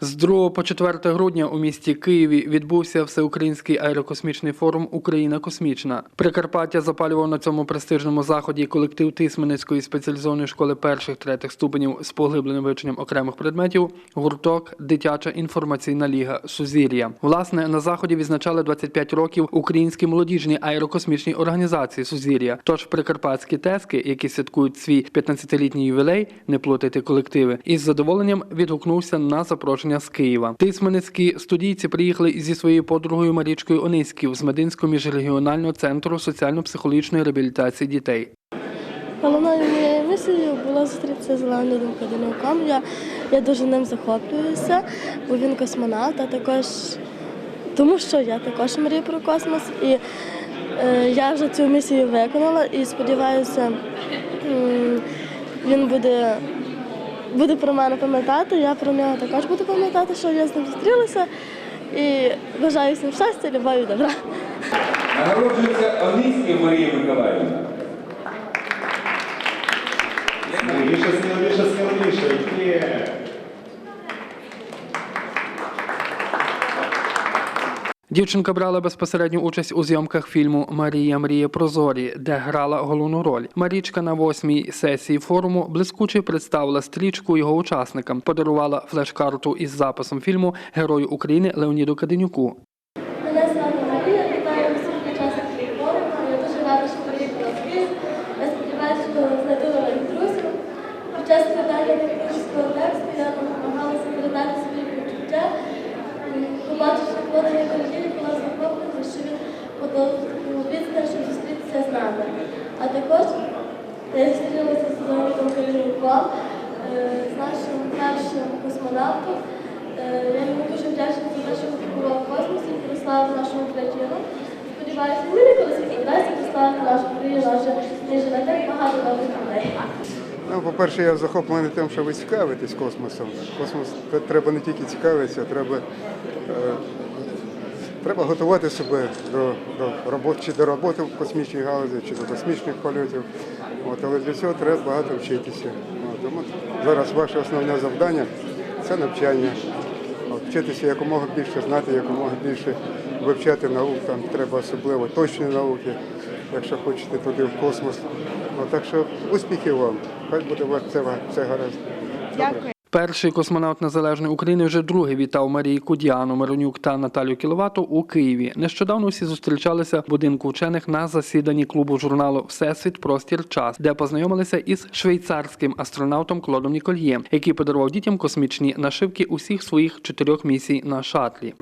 З 2 по 4 грудня у місті Києві відбувся всеукраїнський аерокосмічний форум Україна космічна. Прикарпаття запалював на цьому престижному заході колектив Тисменецької спеціалізованої школи перших третіх ступенів з поглибленим вивченням окремих предметів, гурток, дитяча інформаційна ліга Сузір'я. Власне на заході відзначали 25 років українській молодіжній аерокосмічній організації Сузір'я. Тож прикарпатські тески, які святкують свій 15-літній ювілей, не плутайте колективи, із задоволенням відгукнувся на запрошення з Києва. Тисменецькі студійці приїхали зі своєю подругою Марічкою Ониськів з Мединського міжрегіонального центру соціально-психологічної реабілітації дітей. Головною моєю місією було зустрітися з Леонідом Каденюком. Я, я дуже ним захоплююся, бо він космонавт, а також тому, що я також мрію про космос. І е, я вже цю місію виконала і сподіваюся, він буде, буде про мене пам'ятати. Я про нього також буду пам'ятати, що я з ним зустрілася. І бажаю всім щастя, любові добра. Народжується Оніська Марія Миколаївна. Сміливіше, сміливіше, сміливіше. Є. Дівчинка брала безпосередню участь у зйомках фільму Марія мріє про зорі, де грала головну роль. Марічка на восьмій сесії форуму блискуче представила стрічку його учасникам, подарувала флеш-карту із записом фільму Герою України Леоніду Каденюку. Мене звати Марія, вітаю всіх учасників. Я дуже рада, що. Я сподіваюся, що знайду нових час складання технічного я передати свої почуття. Побачивши захоплена, що він щоб зустрітися з нами. А також я зустрілася з Леонідом е, з нашим першим космонавтом. Е, Я йому дуже вдячна за те, що космосі і прославив нашу Україну. Сподіваюся, ми ніколи вдасться прославити нашу Україну, адже не живе так багато добрих людей. Ну, по-перше, я захоплений тим, що ви цікавитесь космосом. Космос треба не тільки цікавитися, треба, е, треба готувати себе до, до роботи, чи до роботи в космічній галузі, чи до космічних польотів. От, але для цього треба багато вчитися. От, тому зараз ваше основне завдання це навчання. От, вчитися якомога більше знати, якомога більше вивчати наук. Там треба особливо точні науки, якщо хочете туди в космос. От, так що успіхів вам. Хай буде все, все гаразд. Добре. Перший космонавт Незалежної України вже другий вітав Марійку Діану Миронюк та Наталію Кіловату у Києві. Нещодавно всі зустрічалися в будинку вчених на засіданні клубу журналу Всесвіт Простір Час, де познайомилися із швейцарським астронавтом Клодом Нікольє, який подарував дітям космічні нашивки усіх своїх чотирьох місій на шатлі.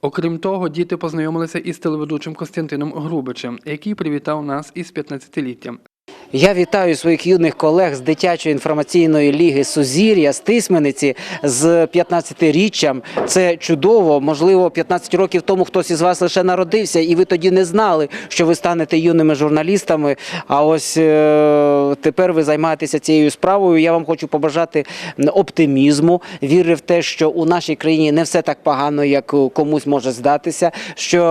Окрім того, діти познайомилися із телеведучим Костянтином Грубичем, який привітав нас із 15-літтям. Я вітаю своїх юних колег з дитячої інформаційної ліги Сузір'я з Тисмениці з 15-річчям. Це чудово. Можливо, 15 років тому хтось із вас лише народився, і ви тоді не знали, що ви станете юними журналістами. А ось е, тепер ви займаєтеся цією справою. Я вам хочу побажати оптимізму, віри в те, що у нашій країні не все так погано, як комусь може здатися. Що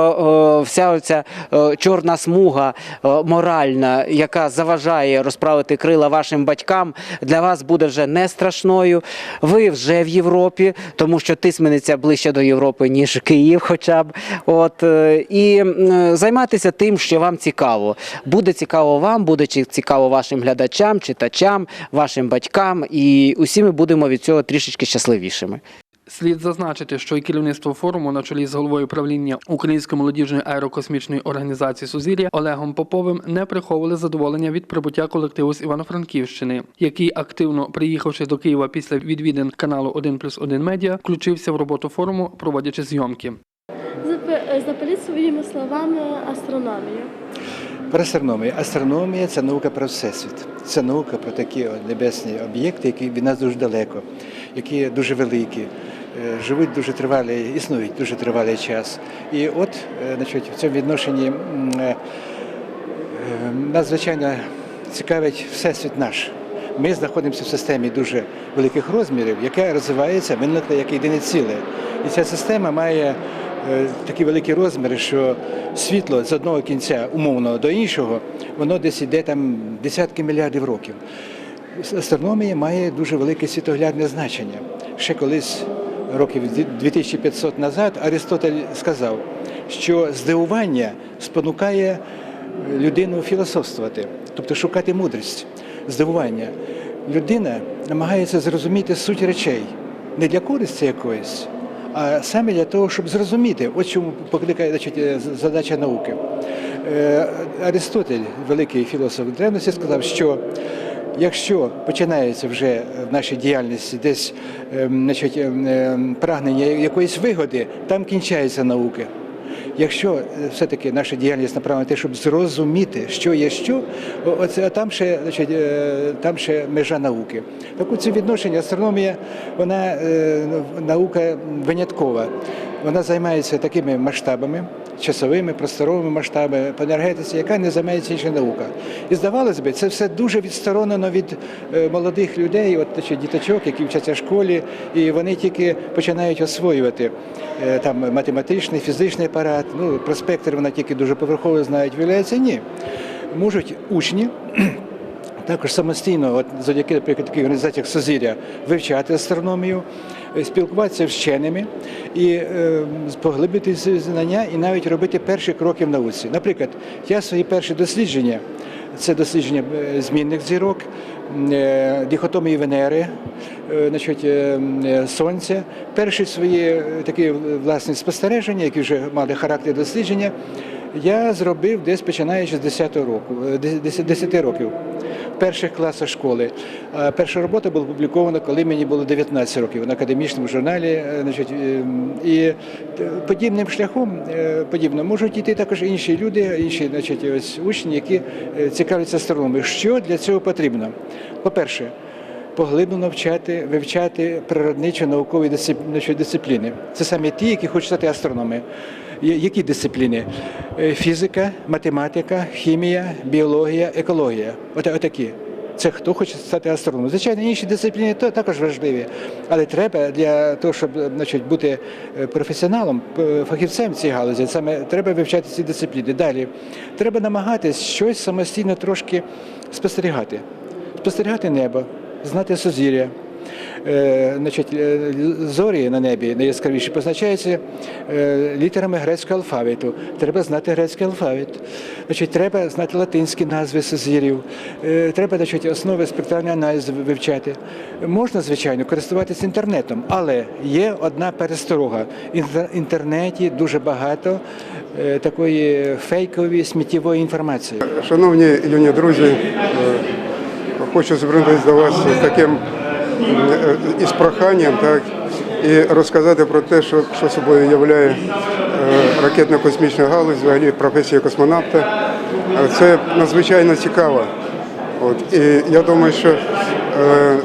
е, вся оця е, чорна смуга моральна, яка заважає розправити крила вашим батькам, для вас буде вже не страшною. Ви вже в Європі, тому що Тисмениця ближче до Європи, ніж Київ, хоча б. От е, і м, займайтеся тим, що вам цікаво. Буде цікаво вам, буде цікаво вашим глядачам, читачам, вашим батькам, і усі ми будемо від цього трішечки щасливішими. Слід зазначити, що і керівництво форуму на чолі з головою правління Української молодіжної аерокосмічної організації Сузір'я Олегом Поповим не приховували задоволення від прибуття колективу з Івано-Франківщини, який активно приїхавши до Києва після відвідин каналу 1 плюс 1 медіа, включився в роботу форуму, проводячи зйомки. Запаліть своїми словами астрономію. Про астрономію. Астрономія це наука про всесвіт. Це наука про такі небесні об'єкти, які від нас дуже далеко, які дуже великі, живуть дуже тривалий, існують дуже тривалий час. І от, е, значить, в цьому відношенні е, е, нас, звичайно, цікавить всесвіт наш. Ми знаходимося в системі дуже великих розмірів, яка розвивається, виникла як єдине ціле. І ця система має е, такі великі розміри, що світло з одного кінця умовно до іншого, воно десь іде там десятки мільярдів років. астрономія має дуже велике світоглядне значення. Ще колись, років 2500 назад, Аристотель сказав, що здивування спонукає людину філософствувати, тобто шукати мудрість, здивування. Людина намагається зрозуміти суть речей не для користі якоїсь, а саме для того, щоб зрозуміти, от чому покликає значить, е, задача науки. Е, Аристотель, великий філософ древності, сказав, що якщо починається вже в нашій діяльності десь ем, значить, ем, ем, прагнення якоїсь вигоди, там кінчається наука. Якщо е, все-таки наша діяльність направлена на те, щоб зрозуміти, що є що, оце, а там ще, значить, е, там ще межа науки. Так у це відношення астрономія, вона е, наука виняткова. Вона займається такими масштабами, часовими, просторовими масштабами по енергетиці, яка не займається інша наука. І здавалось би, це все дуже відсторонено від е, молодих людей, от значить, діточок, які вчаться в школі, і вони тільки починають освоювати е, там математичний, фізичний апарат. Ну про спектр вона тільки дуже поверхово знають. Виявляється, ні. Можуть учні також самостійно, от завдяки наприклад, такій організації, як Созір'я, вивчати астрономію, спілкуватися з вченими і е, поглибити знання і навіть робити перші кроки в науці. Наприклад, я свої перші дослідження, це дослідження е, змінних зірок, е, дихотомії Венери, е, значить, е, е, Сонця. Перші свої е, такі е, власні спостереження, які вже мали характер дослідження, я зробив десь починаючи з 10 року, е, 10 років в перших класах школи. А перша робота була опублікована, коли мені було 19 років на академічному журналі. е, ем, і е, подібним шляхом е, подібно можуть йти також інші люди, інші значить, ось учні, які е, цікавляться астрономією. Що для цього потрібно? По-перше, поглиблено вчати, вивчати природничо-наукові дисцип- дисципліни. Це саме ті, які хочуть стати астрономами. Які дисципліни? Е, Фізика, математика, хімія, біологія, екологія. От, отакі. Це хто хоче стати астрономом. Звичайно, інші дисципліни то також важливі, але треба для того, щоб значить, бути е, професіоналом, фахівцем цій галузі, саме треба вивчати ці дисципліни. Далі треба намагатись щось самостійно трошки спостерігати спостерігати небо, знати сузір'я. Е, значить, е, зорі на небі найяскравіші позначаються е, літерами грецького алфавіту. Треба знати грецький алфавіт. Значить, треба знати латинські назви сузір'їв. Е, треба значить, основи спектрального аналізу вивчати. Можна, звичайно, користуватися інтернетом, але є одна пересторога. В інтернеті дуже багато такої фейкової сміттєвої інформації. Шановні юні друзі, хочу звернутися до вас з таким із проханням, так, і розказати про те, що, що собою являє е, ракетно-космічна галузь, взагалі професія космонавта. Е, Це надзвичайно цікаво. От, і я думаю, що е,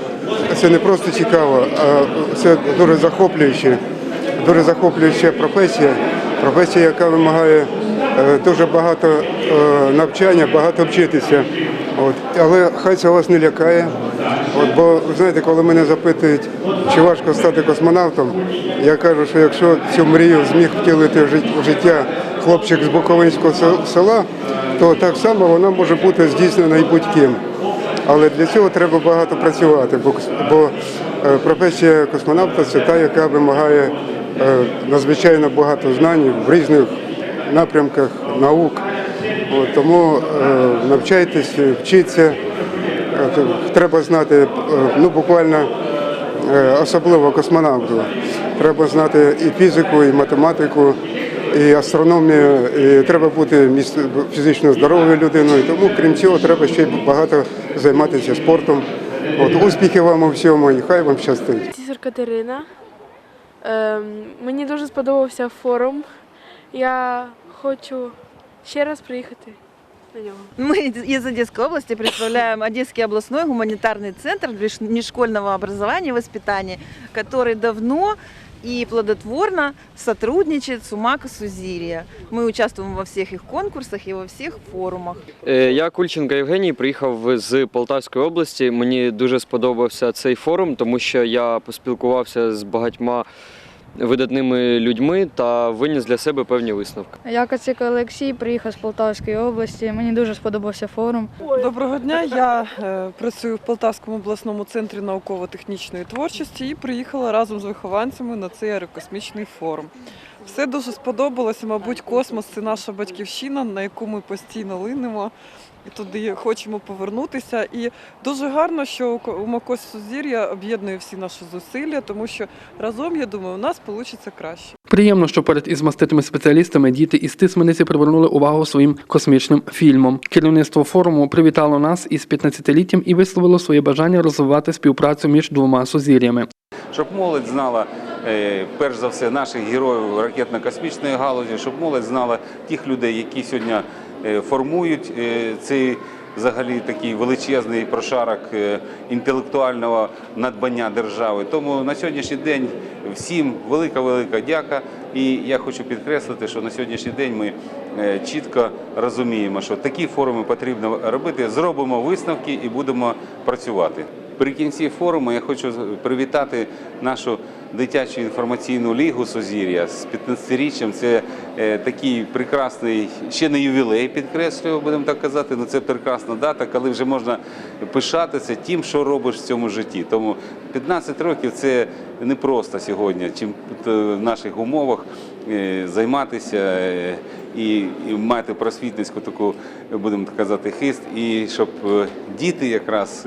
це не просто цікаво, а це дуже захоплююче, дуже захоплююча професія, професія, яка вимагає дуже багато навчання, багато вчитися. От. Але хай це вас не лякає. От, бо знаєте, коли мене запитують, чи важко стати космонавтом, я кажу, що якщо цю мрію зміг втілити в життя хлопчик з Буковинського села, то так само вона може бути здійснена і будь-ким. Але для цього треба багато працювати, бо, е, професія космонавта це та, яка вимагає е, надзвичайно багато знань в різних напрямках наук. Тому е, навчайтесь, вчіться. Е, Треба знати, е, ну буквально е, особливо космонавту. Треба знати і фізику, і математику, і астрономію, і треба бути фізично здоровою людиною. Тому, крім цього, треба ще багато займатися спортом. От, успіхів вам у всьому і хай вам щастить. Цісар Катерина. Ем, мені дуже сподобався форум. Я хочу ще раз приїхати на нього. Мы из Одесской области представляем Одесский областной гуманитарный центр межшкольного образования и воспитания, который давно и плодотворно сотрудничает с УМАК и Сузирия. Мы участвуем во всех их конкурсах и во всех форумах. Е, Я Кульченко Євгеній, приїхав з Полтавської області. Мені дуже сподобався цей форум, тому що я поспілкувався з багатьма видатними людьми та виніс для себе певні висновки. Я Кацик Олексій, приїхав з Полтавської області. Мені дуже сподобався форум. Доброго дня. Я е, працюю в Полтавському обласному центрі науково-технічної творчості і приїхала разом з вихованцями на цей аерокосмічний форум. Все дуже сподобалося. Мабуть, космос це наша батьківщина, на яку ми постійно линемо. І туди хочемо повернутися. І дуже гарно, що Умакось Сузір'я об'єднує всі наші зусилля, тому що разом, я думаю, у нас вийде краще. Приємно, що перед із маститими спеціалістами діти із Тисмениці привернули увагу своїм космічним фільмом. Керівництво форуму привітало нас із 15-літтям і висловило своє бажання розвивати співпрацю між двома сузір'ями. щоб молодь знала перш за все наших героїв ракетно-космічної галузі, щоб молодь знала тих людей, які сьогодні е, формують е, цей взагалі такий величезний прошарок е, інтелектуального надбання держави. Тому на сьогоднішній день всім велика велика дяка. І я хочу підкреслити, що на сьогоднішній день ми е, чітко розуміємо, що такі форуми потрібно робити. Зробимо висновки і будемо працювати. При кінці форуму я хочу привітати нашу дитячу інформаційну лігу Сузір'я з 15-річчям. Це е, такий прекрасний, ще не ювілей, підкреслюю, будемо так казати. але це прекрасна дата, коли вже можна пишатися тим, що робиш в цьому житті. Тому 15 років це не просто сьогодні, чим е, в наших умовах е, займатися е, і, і мати просвітницьку таку, будемо казати, хист, і щоб діти якраз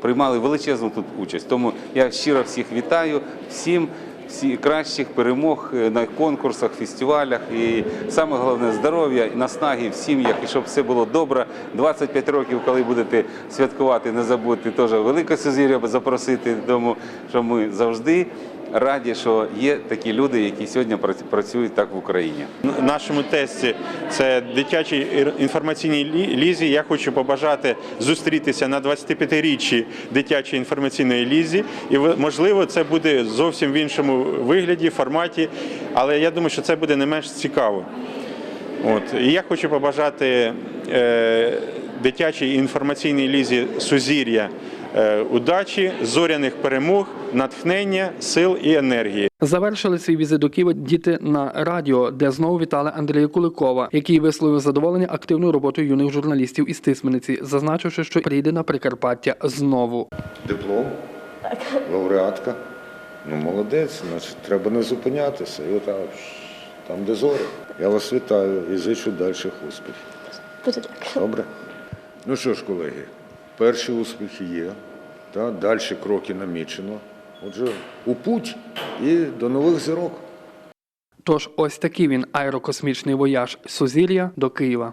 приймали величезну тут участь. Тому я щиро всіх вітаю, всім всі кращих перемог е, на конкурсах, фестивалях і саме головне здоров'я наснаги в сім'ях, і щоб все було добре. 25 років, коли будете святкувати, не забудьте теж велике сузір'я запросити, тому що ми завжди. Раді, що є такі люди, які сьогодні працюють так в Україні. В нашому тесті це інформаційній лі- лізі. Я хочу побажати зустрітися на 25-річчі дитячої інформаційної лізі. І можливо, це буде зовсім в іншому вигляді, форматі, але я думаю, що це буде не менш цікаво. От. І я хочу побажати е, дитячій інформаційній лізі Сузір'я удачі, зоряних перемог, натхнення, сил і енергії. Завершили свій візит до Києва діти на радіо, де знову вітали Андрія Куликова, який висловив задоволення активною роботою юних журналістів із Тисмениці, зазначивши, що прийде на Прикарпаття знову. Диплом, лауреатка. Ну, молодець, значить, треба не зупинятися. І отак, там, де зорі. Я вас вітаю і зичу дальших успіхів. Добре? Ну що ж, колеги, перші успіхи є, та, далі кроки намічено. Отже, у путь і до нових зірок. Тож ось такий він аерокосмічний вояж Сузір'я до Києва.